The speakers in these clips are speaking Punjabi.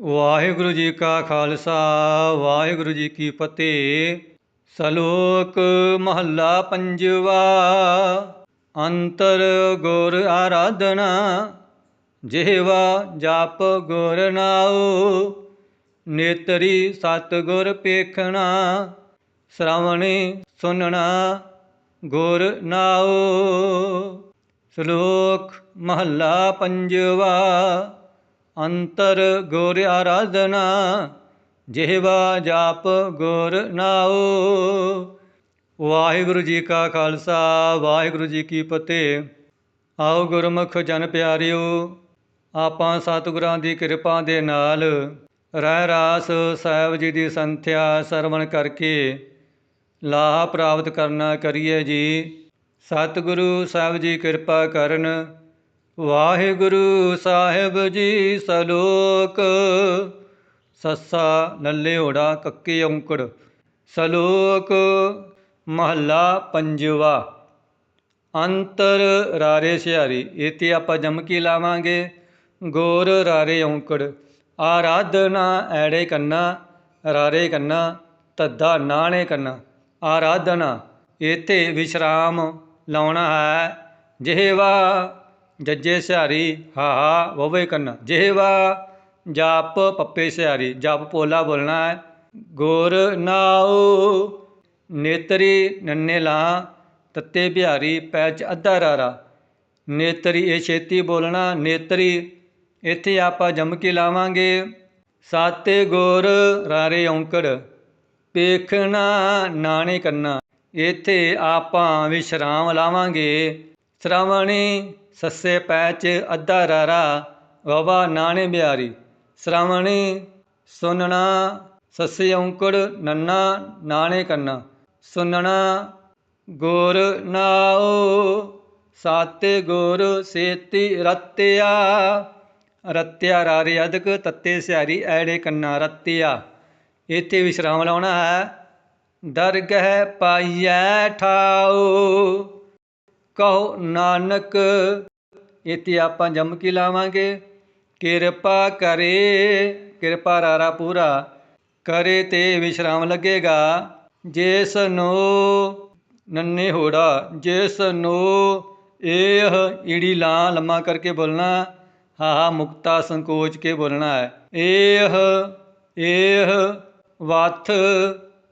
ਵਾਹਿਗੁਰੂ ਜੀ ਕਾ ਖਾਲਸਾ, ਵਾਹਿਗੁਰੂ ਜੀ ਕੀ ਫਤਿਹ। ਸਲੋਕ ਮਹੱਲਾ ਪੰਜਵਾ, ਅੰਤਰ ਗੁਰ ਆਰਾਧਨਾ। ਜਿਹਵਾ ਜਪ ਗੁਰ ਨਾਉ, ਨੇਤਰੀ ਸਤ ਗੁਰ ਪੇਖਣਾ। ਸ਼ਰਵਣੇ ਸੁਨਣਾ ਗੁਰ ਨਾਉ। ਸ਼ਲੋਕ ਮਹੱਲਾ ਪੰਜਵਾ ਅੰਤਰ ਗੁਰ ਆਰਾਧਨਾ, ਜਿਹਵਾ ਜਾਪ ਗੁਰ ਨਾਉ। ਵਾਹਿਗੁਰੂ ਜੀ ਕਾ ਖਾਲਸਾ, ਵਾਹਿਗੁਰੂ ਜੀ ਕੀ ਫਤਿਹ। ਆਓ ਗੁਰਮੁਖ ਜਨ ਪਿਆਰਿਓ, ਆਪਾਂ ਸਤਿਗੁਰਾਂ ਦੀ ਕਿਰਪਾ ਦੇ ਨਾਲ ਰਹਿ ਰਾਸ ਸਾਹਿਬ ਜੀ ਦੀ ਸੰਥਿਆ ਸਰਵਣ ਕਰਕੇ ਲਾਹਾ ਪ੍ਰਾਪਤ ਕਰਨਾ ਕਰੀਏ ਜੀ। ਸਤਿਗੁਰੂ ਸਾਹਿਬ ਜੀ ਕਿਰਪਾ ਕਰਨ ਵਾਹਿਗੁਰੂ ਸਾਹਿਬ ਜੀ ਸਲੋਕ। ਸੱਸਾ ਲੱਲੇ ਹੋੜਾ ਕੱਕੇ ਔਂਕੜ। ਸਲੋਕ, ਮਹੱਲਾ ਪੰਜਵਾ। ਅੰਤਰ ਰਾਰੇ ਸਿਆਰੀ ਇਥੇ ਆਪਾਂ ਜਮਕੀ ਲਾਵਾਂਗੇ। ਗੋਰ ਰਾਰੇ ਔਂਕੜ, ਆਰਾਧਨਾ ਐੜੇ ਕੰਨਾ, ਰਾਰੇ ਕੰਨਾ, ਤੱਦਾ ਨਾਣੇ ਕੰਨਾ। ਆਰਾਧਨਾ ਇਥੇ ਵਿਸ਼ਰਾਮ ਲਾਉਣਾ ਹੈ। ਜਿਹਵਾ ਜੱਜੇ ਸਿਹਾਰੀ ਹਾਹਾ ਹਾ ਵਵੇ ਕੰਨਾ। ਜਿਹਵਾ ਜਾਪ ਪੱਪੇ ਸਿਹਾਰੀ, ਜਪ ਪੋਲਾ ਬੋਲਣਾ ਹੈ। ਗੁਰ ਨਾਉ, ਨੇਤਰੀ ਨੰਨੇ ਲਾ, ਤੱਤੇ ਬਿਹਾਰੀ, ਪੈਚ ਅੱਧਾ ਰਾਰਾ। ਨੇਤਰੀ ਇਹ ਛੇਤੀ ਬੋਲਣਾ, ਨੇਤਰੀ, ਇੱਥੇ ਆਪਾਂ ਜਮ ਕੇ ਲਾਵਾਂਗੇ। ਸਾਤੇ ਗੁਰ ਰਾਰੇ ਔਂਕੜ, ਪੇਖਣਾ ਨਾਣੇ ਕੰਨਾ। ਇੱਥੇ ਆਪਾਂ ਵਿਸ਼ਰਾਮ ਲਾਵਾਂਗੇ। ਸ਼ਰਵਣੀ ਸੱਸੇ ਪੈਚ ਅੱਧਾ ਰਾਰਾ ਵਵਾ ਨਾਣੇ ਬਿਹਾਰੀ ਸ਼ਰਵਣੀ, ਸੁਨਣਾ, ਸੱਸੇ ਔਂਕੜ, ਨੰਨਾ, ਨਾਣੇ ਕੰਨਾ। ਸੁਨਣਾ, ਗੁਰ ਨਾਉ ਸਾਤੇ ਗੁਰ, ਸੇਤੀ ਰਤਿਆ। ਰਤਿਆ ਰਾਰੇ ਅਦਕ ਤੱਤੇ ਸਿਆਰੀ ਐੜੇ ਕੰਨਾ ਰਤਿਆ। ਇੱਥੇ ਵਿਸ਼ਰਾਮ ਲਾਉਣਾ ਹੈ। ਦਰਗਹਿ ਪਾਈਐ ਠਾਉ ਕਹੋ ਨਾਨਕ ਇੱਥੇ ਆਪਾਂ ਜਮ ਕੀ ਲਾਵਾਂਗੇ ਕਿਰਪਾ ਕਰੇ ਕਿਰਪਾ ਰਾਰਾ ਪੂਰਾ ਕਰੇ ਤੇ ਵਿਸ਼ਰਾਮ ਲੱਗੇਗਾ ਜਿਸ ਨੂੰ ਨੰਨੇ ਹੋੜਾ ਜਿਸ ਨੂੰ ਇਹ ਈੜੀ ਲਾਂ ਲੰਮਾ ਕਰਕੇ ਬੋਲਣਾ ਹਾ ਮੁਕਤਾ ਸੰਕੋਚ ਕੇ ਬੋਲਣਾ ਹੈ ਇਹ ਇਹ ਵਥ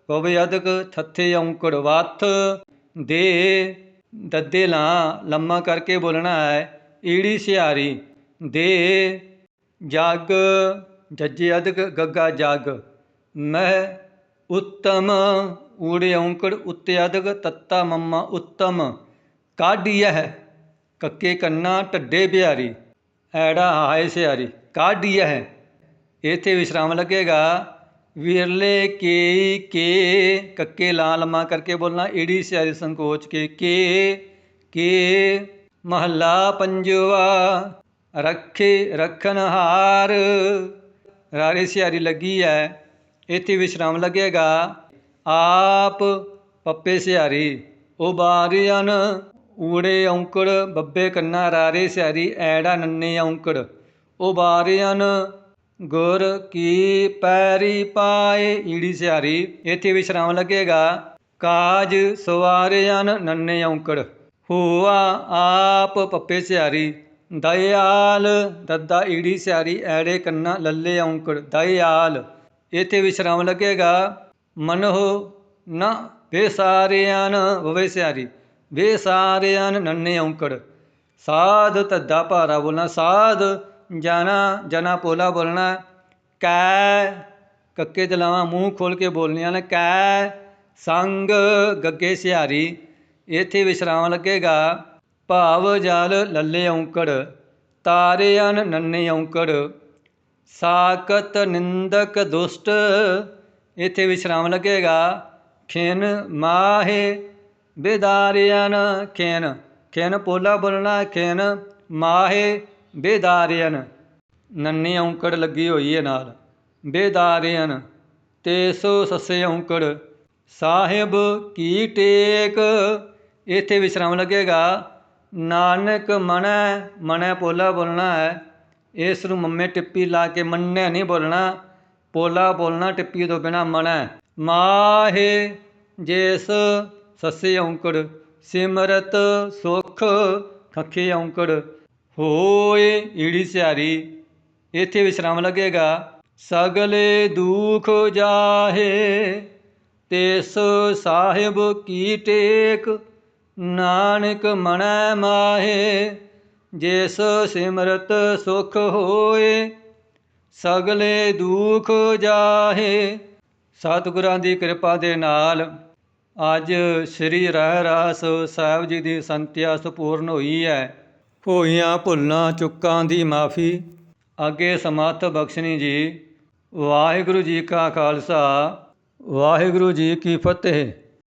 ਪਵੇ ਅਦਕ ਥੱਥੇ ਔਂਕੜ ਵਥ ਦੇ ਦੱਦੇ ਲਾਂ ਲੰਮਾ ਕਰਕੇ ਬੋਲਣਾ ਹੈ ਈੜੀ ਸਿਹਾਰੀ ਦੇ ਜਗ, ਜੱਜੇ ਅਦਕ ਗੱਗਾ ਜਗ। ਮਹਿ ਉੱਤਮ ਊੜੇ ਔਂਕੜ ਉੱਤੇ ਅਦਕ ਤੱਤਾ ਮੰਮਾ ਉੱਤਮ। ਕਾਢੀਐ ਕੱਕੇ ਕੰਨਾ ਢੱਡੇ ਬਿਹਾਰੀ, ਐੜਾ ਹਾਏ ਸਿਹਾਰੀ ਕਾਢੀਐ ਇਥੇ ਵਿਸ਼ਰਾਮ ਲੱਗੇਗਾ, ਵਿਰਲੇ ਕੇ ਕੇ, ਕੱਕੇ ਲਾਂ ਲੰਮਾ ਕਰਕੇ ਬੋਲਣਾ, ਈੜੀ ਸਿਆਰੀ ਸੰਕੋਚ ਕੇ ਕੇ ਕੇ। ਮਹੱਲਾ ਪੰਜਵਾ, ਰੱਖੇ ਰਖਨ ਹਾਰ। ਰਾਰੇ ਸਿਹਾਰੀ ਲੱਗੀ ਹੈ ਇੱਥੇ ਵਿਸ਼ਰਾਮ ਲੱਗੇਗਾ। ਆਪ ਪੱਪੇ ਸਿਆਰੀ ਸਿਹਾਰੀ ਉਬਾਰਿਆਨ ਊੜੇ ਔਂਕੜ, ਬੱਬੇ ਕੰਨਾ ਰਾਰੇ ਸਿਆਰੀ ਐੜਾ ਨੰਨੇ ਔਂਕੜ। ਉਹ ਉਬਾਰਿਆਨ ਗੁਰ ਕੀ ਪੈਰੀ ਪਾਏ, ਈੜੀ ਸਿਆਰੀ ਇੱਥੇ ਵਿਸ਼ਰਾਮ ਲੱਗੇਗਾ। ਕਾਜ ਸਵਾਰਿਆਨ ਨੰਨੇ ਔਂਕੜ। ਹੋਆ ਆਪ ਪੱਪੇ ਸਿਹਾਰੀ ਦਇਆਲ ਦੱਦਾ ਈੜੀ ਸਿਆਰੀ, ਐੜੇ ਕੰਨਾ ਲੱਲੇ ਔਂਕੜ, ਦਇਆਲ। ਇਥੇ ਵਿਸ਼ਰਾਮ ਲੱਗੇਗਾ, ਮਨਹੁ ਨ ਬੇਸਾਰਿਆਨ ਵਵੇ ਸਿਆਰੀ ਬੇਸਾਰਿਆਨ ਨੰਨੇ ਔਂਕੜ। ਸਾਧ ਤੱਦਾ ਭਾਰਾ ਬੋਲਣਾ, ਸਾਧ ਜਾਣਾ, ਜਨਾ ਪੋਲਾ ਬੋਲਣਾ, ਕੈ ਕੱਕੇ ਦਲਾਵਾਂ ਮੂੰਹ ਖੋਲ ਕੇ ਬੋਲਣੀਆਂ ਨੇ, ਕੈ ਸੰਗ ਗੱਗੇ ਸਿਆਰੀ। ਇੱਥੇ ਵਿਸ਼ਰਾਮ ਲੱਗੇਗਾ। ਭਾਵ ਜਲ ਲੱਲੇ ਔਂਕੜ ਤਾਰਿਆਨ ਨੰਨੇ ਔਂਕੜ। ਸਾਕਤ ਨਿੰਦਕ ਦੁਸ਼ਟ, ਇੱਥੇ ਵਿਸ਼ਰਾਮ ਲੱਗੇਗਾ। ਖੇਨ ਮਾਹੇ ਬੇਦਾਰਿਆਨ ਖੇਨ ਖੇਨ ਪੋਲਾ ਬੋਲਣਾ ਖੇਨ ਮਾਹੇ ਬੇਦਾਰਿਆਨ। ਨੰਨੇ ਔਂਕੜ ਲੱਗੀ ਹੋਈ ਹੈ ਨਾਲ, ਬੇਦਾਰਿਆਨ, ਤੇਸੋ ਸੱਸੇ ਔਂਕੜ। ਸਾਹਿਬ ਕੀ ਟੇਕ ਇਥੇ ਵਿਸ਼ਰਾਮ ਲੱਗੇਗਾ। ਨਾਨਕ ਮਨੈ ਮਨੈ ਪੋਲਾ ਬੋਲਣਾ ਹੈ। ਇਸ ਨੂੰ ਮੰਮੇ ਟਿੱਪੀ ਲਾ ਕੇ ਮੰਨਿਆ ਨਹੀਂ ਬੋਲਣਾ। ਪੋਲਾ ਬੋਲਣਾ ਟਿੱਪੀ ਤੋਂ ਬਿਨਾ ਮਣਾ। ਮਾਹੇ ਜਿਸ ਸੱਸੇ ਔਂਕੜ, ਸਿਮਰਤ ਸੁਖ ਖੱਖੇ ਔਂਕੜ। ਹੋਏ ਈੜੀ ਸਿਆਰੀ ਇੱਥੇ ਵਿਸਰਾਮ ਲੱਗੇਗਾ। ਸਗਲੇ ਦੁਖ ਜਾਹੇ, ਤਿਸ ਸਾਹਿਬ ਕੀ ਟੇਕ ਨਾਨਕ ਮਨੈ ਮਾਹੇ, ਜਿਸ ਸਿਮਰਤ ਸੁਖ ਹੋਏ, ਸਗਲੇ ਦੁਖ ਜਾਹੇ। ਸਤਿਗੁਰਾਂ ਦੀ ਕਿਰਪਾ ਦੇ ਨਾਲ ਅੱਜ ਸ੍ਰੀ ਰਹਿ ਰਾਸ ਸਾਹਿਬ ਜੀ ਦੀ ਸੰਤਿਆ ਸੰਪੂਰਨ ਹੋਈ ਹੈ। ਹੋਈਆਂ ਭੁੱਲਾਂ, ਚੁੱਕਾਂ ਦੀ ਮਾਫੀ। ਅੱਗੇ ਸਮੱਤ ਬਖਸ਼ਣੀ ਜੀ। ਵਾਹਿਗੁਰੂ ਜੀ ਕਾ ਖਾਲਸਾ। ਵਾਹਿਗੁਰੂ ਜੀ ਕੀ ਫਤਿਹ।